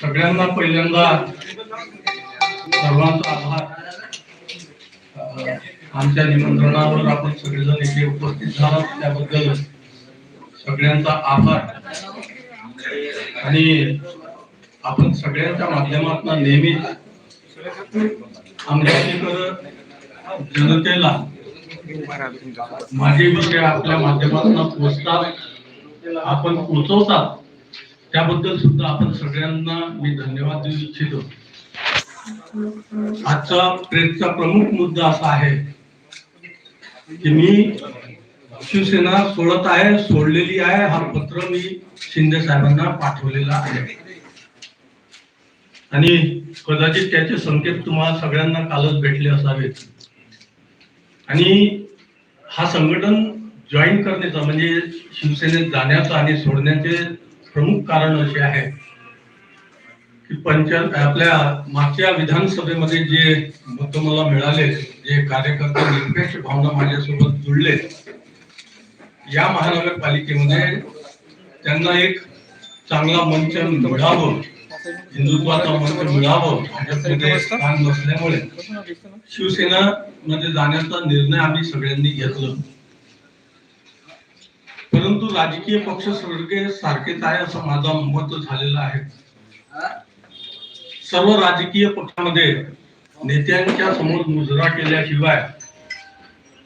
सगळ्यांना पहिल्यांदा सर्वांचा आभार. आमच्या निमंत्रणावर आपण सगळेजण इथे उपस्थित झालात त्याबद्दल सगळ्यांचा आभार. आणि आपण सगळ्यांच्या माध्यमातून नेहमीच आमच्या जनतेला माझी विषय आपल्या माध्यमातून पोचतात. आपण पोचवतात. त्याबद्दल सुद्धा आपण सगळ्यांना मी धन्यवाद देऊ इच्छितो. आजचा प्रेसचा प्रमुख मुद्दा असा आहे की मी शिवसेना सोडत आहे सोडलेली आहे हा पत्र मी शिंदे साहेबांना पाठवलेला आहे. आणि कदाचित त्याचे संकेत तुम्हाला सगळ्यांना कालच भेटले असावेत. आणि हा संघटन जॉईन करण्याचा म्हणजे शिवसेनेत जाण्याचा आणि सोडण्याचे प्रमुख कारण असे आहे की पंच आपल्या मागच्या विधानसभेमध्ये जे मत मला मिळाले जे कार्यकर्ते निरपेक्ष भावना माझ्यासोबत जुळले या महानगरपालिकेमध्ये त्यांना एक चांगला मंच मिळावं हिंदुत्वाचा मंच मिळावं भाजपमध्ये स्थान नसल्यामुळे शिवसेना मध्ये जाण्याचा निर्णय आम्ही सगळ्यांनी घेतला. परंतु राजकीय पक्ष सगळे सारखेच आहे असं माझं मत झालेलं आहे. सर्व राजकीय पक्षामध्ये नेत्यांच्या समोर मुजरा केल्याशिवाय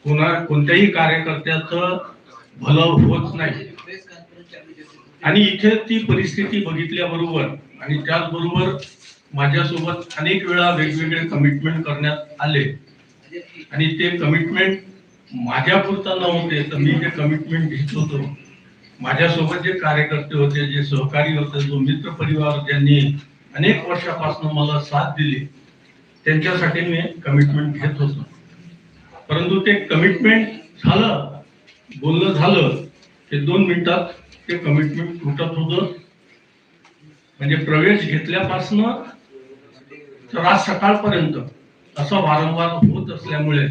कोणा कोणत्याही कार्यकर्त्याचं भलं होत नाही. आणि इथे ती परिस्थिती बघितल्याबरोबर आणि त्याचबरोबर माझ्यासोबत अनेक वेळा वेगवेगळे कमिटमेंट करण्यात आले. आणि ते कमिटमेंट माझ्यापुरता नव्हते तर मी जे कमिटमेंट घेत होतो माझ्यासोबत जे कार्यकर्ते होते जे सहकारी होते जो मित्र परिवार ज्यांनी अनेक वर्षापासून मला साथ दिली त्यांच्यासाठी मी कमिटमेंट घेत होतो. परंतु ते कमिटमेंट झालं बोलणं झालं ते दोन मिनिटात ते कमिटमेंट तुटत होतं. म्हणजे प्रवेश घेतल्यापासनं तर आज सकाळपर्यंत असं वारंवार होत असल्यामुळे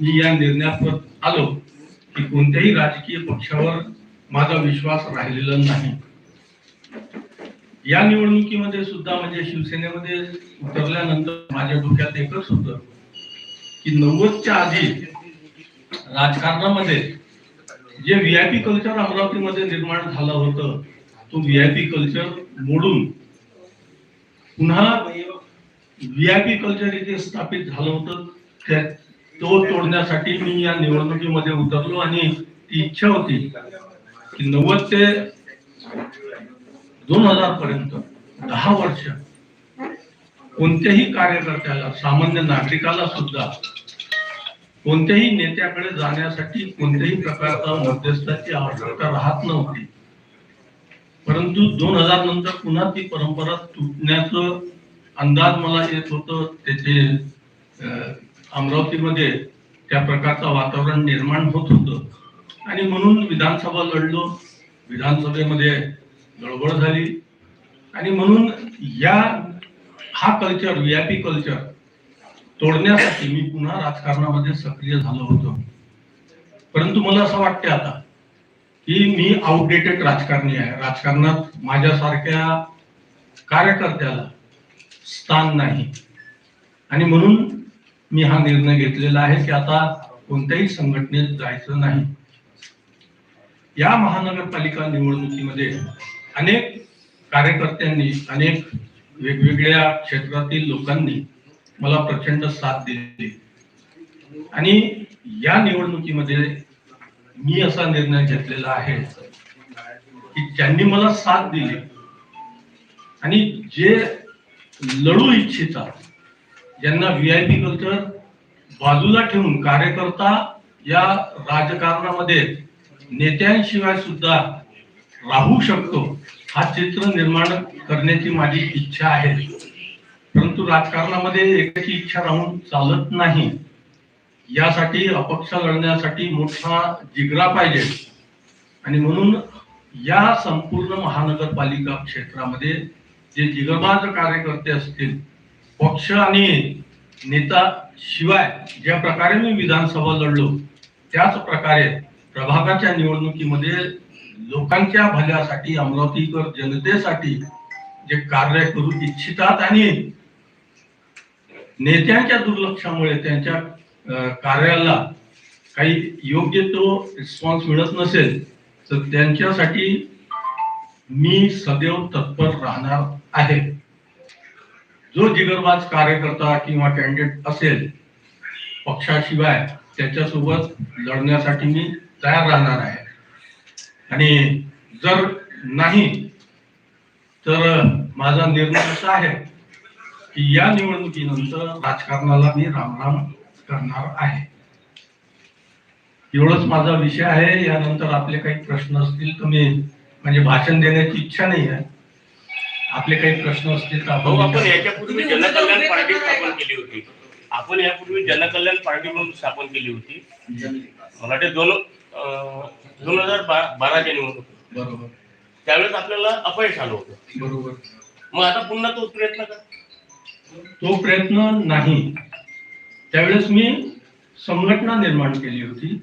मी या निर्णयावर आलो की कोणत्याही राजकीय पक्षावर माझा विश्वास राहिलेला नाही. या निवडणुकीमध्ये सुद्धा म्हणजे शिवसेनेमध्ये उतरल्यानंतर माझ्या डोक्यात एकच होत की नव्वदच्या आधी राजकारणामध्ये जे व्ही आय पी कल्चर अमरावतीमध्ये निर्माण झालं होतं तो व्ही आय पी कल्चर मोडून पुन्हा व्ही आय पी कल्चर इथे स्थापित झालं होतं तो तोडण्यासाठी मी या निवडणुकीमध्ये उतरलो आणि ती इच्छा होती की नव्वद ते दोन हजार पर्यंत दहा वर्ष कोणत्याही कार्यकर्त्याला सामान्य नागरिकाला सुद्धा कोणत्याही नेत्याकडे जाण्यासाठी कोणत्याही प्रकारचा मध्यस्थाची आवश्यकता राहत नव्हती. परंतु दोन हजार नंतर पुन्हा ती परंपरा तुटण्याचं अंदाज मला येत होतं. त्याचे अमरावतीमध्ये त्या प्रकारचं वातावरण निर्माण होत होतं. आणि म्हणून विधानसभा लढलो. विधानसभेमध्ये गडबड झाली. आणि म्हणून या हा कल्चर व्हीआयपी कल्चर तोडण्यासाठी मी पुन्हा राजकारणामध्ये सक्रिय झालो होतो. परंतु मला असं वाटते आता की मी आउटडेटेड राजकारणी आहे. राजकारणात माझ्यासारख्या कार्यकर्त्याला स्थान नाही. आणि म्हणून मी हा निर्णय घेतलेला आहे की आता कोणत्याही संघटनेत जायचं नाही. या महानगरपालिका निवडणुकीमध्ये अनेक कार्यकर्त्यांनी अनेक वेगवेगळ्या क्षेत्रातील लोकांनी मला प्रचंड साथ दिली. आणि या निवडणुकीमध्ये मी असा निर्णय घेतलेला आहे की ज्यांनी मला साथ दिली आणि जे लढू इच्छितात ज्यांना व्ही आय पी कल्चर बाजूला ठेवून कार्यकर्ता या राजकारणामध्ये नेत्यांशिवाय सुद्धा राहू शकतो हा चित्र निर्माण करण्याची माझी इच्छा आहे. परंतु राजकारणामध्ये एकाची इच्छा राहून चालत नाही. यासाठी अपक्ष लढण्यासाठी मोठा जिगरा पाहिजे. आणि म्हणून या संपूर्ण महानगरपालिका क्षेत्रामध्ये जे जिगरबाज कार्यकर्ते असतील पक्ष आणि नेता शिवाय ज्या प्रकारे मी विधानसभा लढलो त्याच प्रकारे प्रभागाच्या निवडणुकीमध्ये लोकांच्या भल्यासाठी अमरावतीकर जनतेसाठी जे कार्य करू इच्छितात आणि नेत्यांच्या दुर्लक्षामुळे त्यांच्या कार्याला काही योग्य तो रिस्पॉन्स मिळत नसेल तर त्यांच्यासाठी मी सदैव तत्पर राहणार आहे. जो जिगरबाज कार्यकर्ता किंवा कॅन्डिडेट असेल पक्षाशिवाय त्याच्यासोबत लढण्यासाठी मी तयार राहणार आहे. आणि जर नाही तर माझा निर्णय असा आहे की या निवडणुकीनंतर राजकारणाला मी रामराम करणार आहे. एवढंच माझा विषय आहे. यानंतर आपले काही प्रश्न असतील तर मी म्हणजे भाषण देण्याची इच्छा नाही आहे. आपले काही प्रश्न असतील तर भाऊ आपण याच्यापूर्वी जनकल्याण पार्टी स्थापन केली होती. आपण यापूर्वी जनकल्याण पार्टी म्हणून स्थापन केली होती. मला वाटते दोन दोन हजार बा- बाराच्या निवडणूक बरोबर. त्यावेळेस आपल्याला अपयश आलं होतं. बरोबर. मग आता पुन्हा तो प्रयत्न कर. तो प्रयत्न नाही. त्यावेळेस मी संघटना निर्माण केली होती.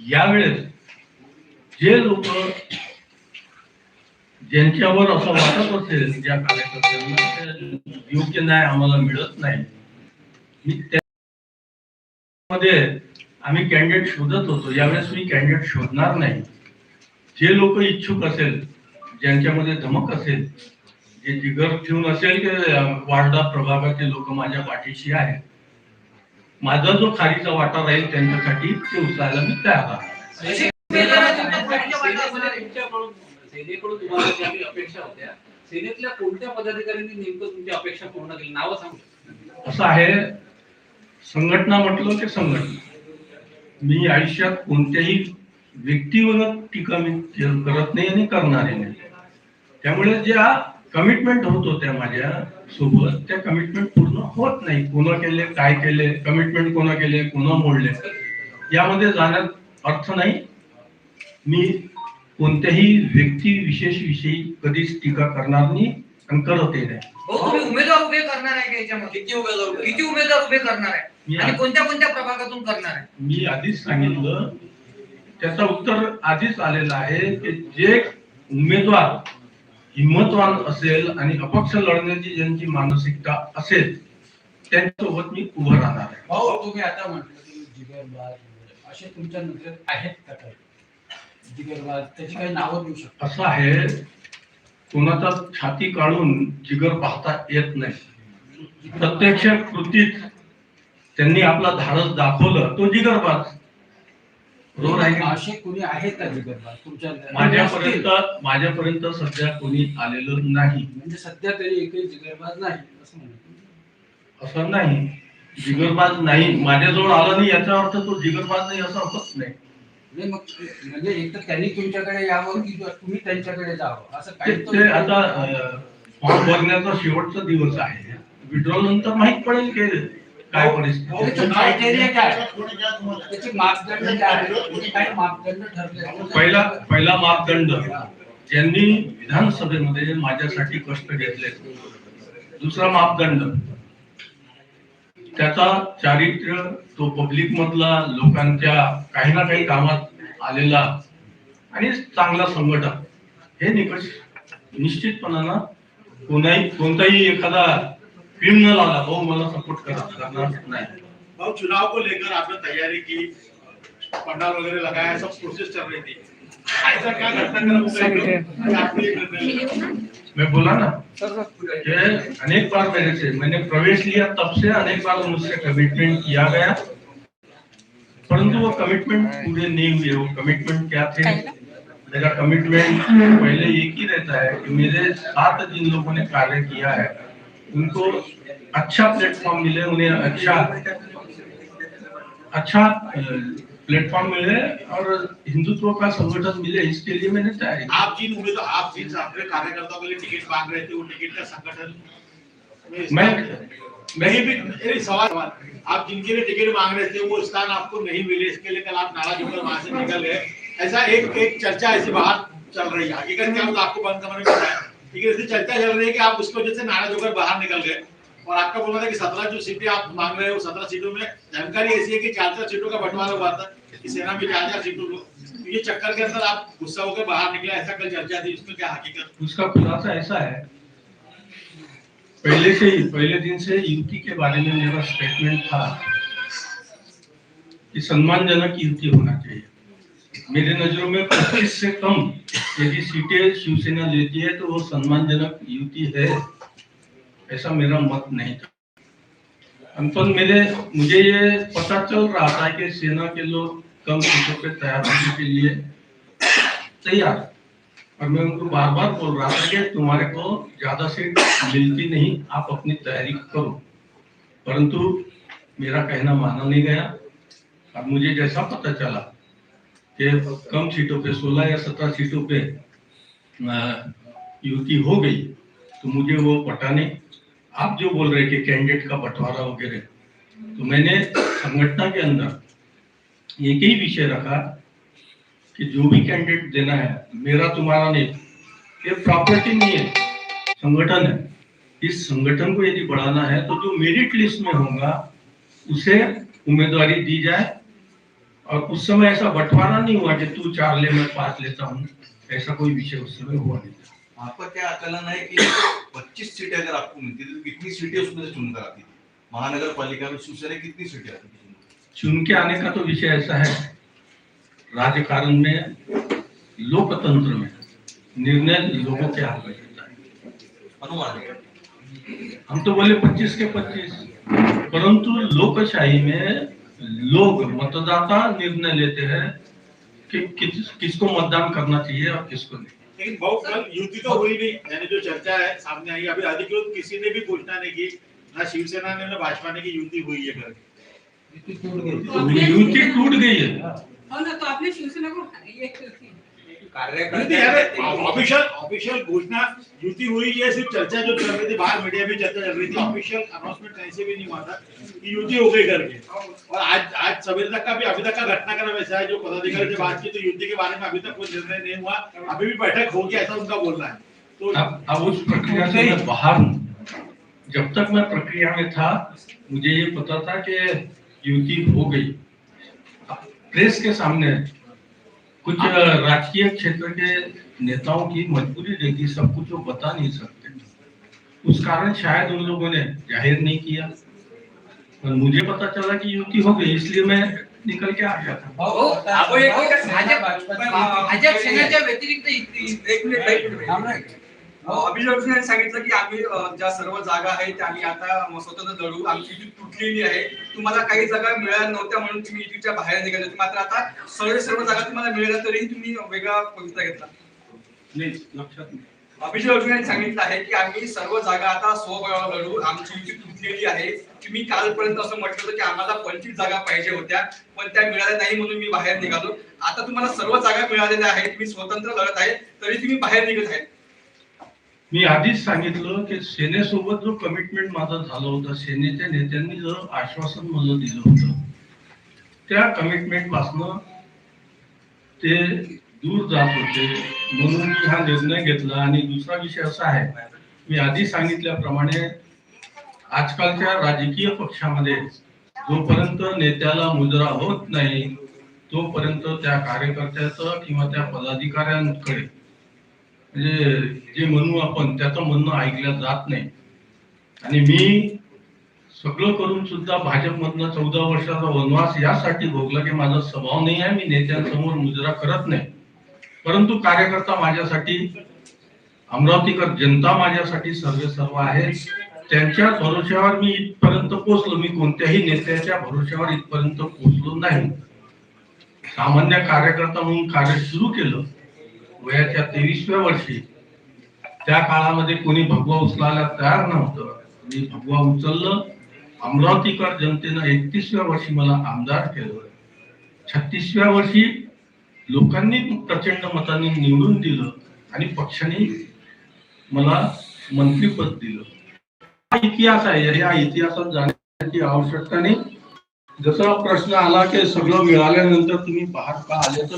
यावेळेस जे लोक ज्यांच्यावर असं वाटत असेल ज्या कार्यकर्त्यांना योग्य न्याय आम्हाला मिळत नाही मध्ये आम्ही कॅन्डिडेट शोधत होतो. यावेळेस मी कॅन्डिडेट शोधणार नाही. जे लोक इच्छुक असेल ज्यांच्यामध्ये धमक असेल जे जिगर ठेवून असेल की वार्डा प्रभागाचे लोक माझ्या पाठीशी आहेत माझा जो खारीचा वाटा राहील त्यांच्यासाठी ते उचलायला मी तयार आहे. म्हणजे अशी उमेदवार तुमच्या पाठीच्या वाटा असणार आहे. तुमच्याकडून सेनेकडून तुम्हाला ज्या काही अपेक्षा होत्या. सेनेतल्या कोणत्या पदाधिकाऱ्यांनी नेमकं तुमची अपेक्षा पूर्ण केली? नावं सांगू असं आहे संघटना म्हटलं ते संघटना. मी आयुष्यात कोणत्याही व्यक्तीवर टीका मी करत नाही आणि करणारे नाही. त्यामुळे ज्या कमिटमेंट होत होत्या माझ्या सोबत त्या कमिटमेंट पूर्ण होत नाही. कोणा केले काय केले कमिटमेंट कोणा केले कोणा मोडले यामध्ये जाण्यात अर्थ नाही. मी कोणत्याही व्यक्ती विशेष विषयी कधीच टीका करणार नाही आणि करतही नाही. तुम्ही उमेदवार उभे करणार आहे का याच्यामध्ये? किती उमेदवार किती उमेदवार उभे करणार आहे? आणि कोणत्या कोणत्या प्रभागातून करणार आहे? मी आधीच सांगितलं त्याचं उत्तर आधीच आलेलं आहे की जे उमेदवार हिंमतवान असेल आणि अपक्ष लढण्याची ज्यांची मानसिकता असेल त्यांच्यासोबत मी उभं राहणार आहे. भाऊ तुम्ही आता म्हटलं की जिगरबाज असे तुमच्या नजरेत आहेत का काही? जिगरबाज त्याची काही नावं देऊ शकता? असं आहे कोणाचा छाती काढून जिगर पाहता येत नाही. प्रत्यक्ष कृतीत त्यांनी आपला धाडस दाखवलं तो जिगरबाज बरोबर आहे? असे कोणी आहेत का जिगरबाज तुमच्या माझ्यापर्यंत माझ्यापर्यंत सध्या कोणी आलेलं नाही. म्हणजे सध्या तरी एकही जिगरबाज नाही असं म्हणतो असं नाही. जिगरबाज नाही. माझ्याजवळ आला नाही याचा अर्थ तो जिगरबाज नाही असा होत नाही. म्हणजे मग म्हणजे एक तर त्यांनी तुमच्याकडे यावं की तुम्ही त्यांच्याकडे जावं? असं ते काही ते आता फॉर्म भरण्याचा शेवटचा दिवस आहे. विड्रॉल नंतर माहीत पडेल की काय परिस्थिती त्याचे आहे. criteria काय त्याचे मापदंड काय आहेत? म्हणजे काही मापदंड ठरले पहिला पहिला मापदंड ज्यांनी विधानसभेमध्ये माझ्यासाठी कष्ट घेतले. दुसरा मापदंड त्याचा चारित्र्य तो पब्लिक मधला लोकांच्या काही ना काही कामात आलेला आणि चांगला संघटक. हे निकष निश्चितपणानं कोणाही कोणताही एखादा फिल्म न लावला भाऊ मला सपोर्ट करा करणार नाही. भाऊ चुनाव को लेकर आपने तैयारी की पंडाल वगैरह लगाया सब प्रोसेस चल रही थी. हो ये? मैं बोला ना कि अनेक बार मेरे से मैंने प्रवेश लिया तब से अनेक बार मुझसे कमिटमेंट किया गया। परंतु वो कमिटमेंट पूरे नहीं हुए वो कमिटमेंट क्या थे? मेरा कमिटमेंट पहले एक ही रहता है कि मेरे साथ जिन लोगों ने कार्य किया है उनको अच्छा प्लेटफॉर्म मिले उन्हें अच्छा अच्छा प्लेटफॉर्म मिले और हिंदुत्व का संगठन मिले इसके लिए मैंने तैयारी आप जिन उम्मीदवार आप जिन अपने कार्यकर्ताओं के लिए टिकट मांग रहे थे वो टिकट का संगठन में मैं नहीं भी अरे सवाल आप जिनके लिए टिकट मांग रहे थे वो स्थान आपको नहीं मिले इसके लिए कल आप नाराज़ होकर वहाँ से निकल गए। ऐसा एक एक चर्चा ऐसी बाहर चल रही है। हकीकत क्या होता आपको बंद कमरे में पता है। लेकिन ऐसी चर्चा चल रही है कि आप उसकी वजह से नाराज़ होकर बाहर निकल गए। और आपका बोलना था कि सत्रह जो सीटें आप मांग रहे हो सत्रह सीटों में जानकारी ऐसी है कि चार चार सीटों का बंटवारा हुआ था। सेना में चार सीटों को ये चक्कर के अंदर आप गुस्सा होकर बाहर निकले, ऐसा कल चर्चा थी उसमें क्या हकीकत? उसका खुलासा ऐसा है। पहले से ही, पहले दिन से युति के बारे में मेरा स्टेटमेंट था कि सम्मानजनक युति होना चाहिए। मेरे नज़रों में पच्चीस से कम यदि सीटें शिवसेना लेती है तो वो सम्मानजनक युति है, ऐसा मेरा मत नहीं था। अंतन मेरे मुझे ये पता चल रहा था कि सेना के लोग कम सीटों पे तैयार होने के लिए तैयार। और मैं उनको बार बार बोल रहा था कि तुम्हारे को ज़्यादा सीट मिलती नहीं, आप अपनी तैयारी करो। परंतु मेरा कहना माना नहीं गया। अब मुझे जैसा पता चला कि कम सीटों पे 16 या 17 सीटों पे युति हो गई तो मुझे वो पता नहीं। आप जो बोल रहे कि कैंडिडेट का बंटवारा वगैरह तो मैंने संगठन के अंदर एक ही विषय रखा कि जो भी कैंडिडेट देना है, मेरा तुम्हारा नहीं, ये प्रॉपर्टी नहीं है, संगठन है। इस संगठन को यदि बढ़ाना है तो जो मेरिट लिस्ट में होगा, उसे उम्मीदवारी दी जाए। और उस समय ऐसा बंटवारा नहीं हुआ कि तू चार ले, मैं पाँच लेता हूँ। ऐसा कोई विषय उस समय हुआ नहीं था। आपका क्या आकलन है कि 25 सीटें अगर आपको मिलती थी तो कितनी सीटें उसमें से चुनकर आती थी? महानगर पालिका में शिवसेना कितनी सीटें आती थी? चुन के आने का तो विषय ऐसा है। राजकारण में, लोकतंत्र में निर्णय लोगों के हाथ में रहता है। हम तो बोले 25 के 25 परंतु लोकशाही में लोग, मतदाता निर्णय लेते हैं कि किस, किसको मतदान करना चाहिए और किसको नहीं। लेकिन बहुत कल युति तो हुई नहीं। यानी जो चर्चा है, सामने आई, अभी अधिकृत किसी ने भी घोषणा नहीं की, ना शिवसेना ने, ना भाजपा ने की युति हुई है करके युती टूट गई युति टूट गई है। हो ना तो आपने शिवसेना को ये ऑफिशियल ऑफिशियल घोषणा युति हुई है सिर्फ़ चर्चा जो चल रही थी बाहर मीडिया में चर्चा चल रही थी ऑफिशियल अनाउंसमेंट कहीं से भी नहीं हुआ था कि युति हो गई करके। और आज आज सवेरे तक का भी अभी तक का घटनाक्रम ऐसा है जो पदाधिकारी से बात की तो युति के बारे में अभी तक कोई निर्णय नहीं हुआ। अभी भी बैठक होगी ऐसा उनका बोलना है। तो अब अब उस प्रक्रिया से बाहर जब तक मैं प्रक्रिया में था मुझे ये पता था कि युति हो गई प्रेस के सामने कुछ राजकीय क्षेत्र के नेताओं की मजबूरी रहती सब कुछ वो बता नहीं सकते उस कारण शायद उन लोगों ने ज़ाहिर नहीं किया और मुझे पता चला कि युति हो गई इसलिए मैं निकल के आ गया था हो, भाजप सेनेच्या व्यतिरिक्त एक मिनिट अभिषेक यांनी सांगितलं की आम्ही ज्या सर्व जागा आहेत त्या आम्ही आता स्वतंत्र लढू आमची युती तुटलेली आहे. तुम्हाला काही जागा मिळाल्या नव्हत्या म्हणून तुम्ही युतीच्या बाहेर निघाले. होते मात्र आता सर्व सर्व जागा तुम्हाला मिळाल्या तरीही तुम्ही वेगळा पवित्रा घेतला. अभिषेक जोशी यांनी सांगितलं आहे की आम्ही सर्व जागा आता स्वबळावर लढू आमची युती तुटलेली आहे. तुम्ही कालपर्यंत असं म्हटलं होतं की आम्हाला पंचवीस जागा पाहिजे होत्या पण त्या मिळाल्या नाही म्हणून मी बाहेर निघालो. आता तुम्हाला सर्व जागा मिळालेल्या आहेत. तुम्ही स्वतंत्र लढत आहे. तरी तुम्ही बाहेर निघत आहे. मी आधीच सांगितलं की सेनेसोबत जो कमिटमेंट माझा झालं होतं सेनेच्या नेत्यांनी जो आश्वासन मला दिलं होतं त्या कमिटमेंट पासनं ते दूर जात होते म्हणून मी हा निर्णय घेतला. आणि दुसरा विषय असा आहे मी आधी सांगितल्याप्रमाणे आजकालच्या राजकीय पक्षामध्ये जोपर्यंत नेत्याला मुजरा होत नाही तोपर्यंत त्या कार्यकर्त्याचं किंवा त्या पदाधिकाऱ्यांकडे म्हणजे जे म्हणू आपण त्याचं म्हणणं ऐकलं जात नाही. आणि मी सगळं करून सुद्धा भाजपमधनं चौदा वर्षाचा वनवास यासाठी भोगला की माझा स्वभाव नाही आहे मी नेत्यांसमोर मुजरा करत नाही. परंतु कार्यकर्ता माझ्यासाठी अमरावतीकर जनता माझ्यासाठी सर्व सर्व आहे. त्यांच्या भरोश्यावर मी इथपर्यंत पोहोचलो. मी कोणत्याही नेत्याच्या भरोश्यावर इथपर्यंत पोहोचलो नाही. सामान्य कार्यकर्ता म्हणून कार्य सुरू केलं. वयाच्या तेवीसव्या वर्षी. त्या काळामध्ये कोणी भगवा उचलायला तयार नव्हतं. मी भगवा उचललं. अमरावतीकर जनतेनं एकतीसव्या वर्षी मला आमदार केलं. छत्तीसव्या वर्षी लोकांनी प्रचंड मतांनी निवडून दिलं आणि पक्षाने मला मंत्रीपद दिलं. हा इतिहास आहे. या इतिहासात जाण्याची आवश्यकता नाही. जसा प्रश्न आला की सगळं मिळाल्यानंतर तुम्ही बाहेर का आले तर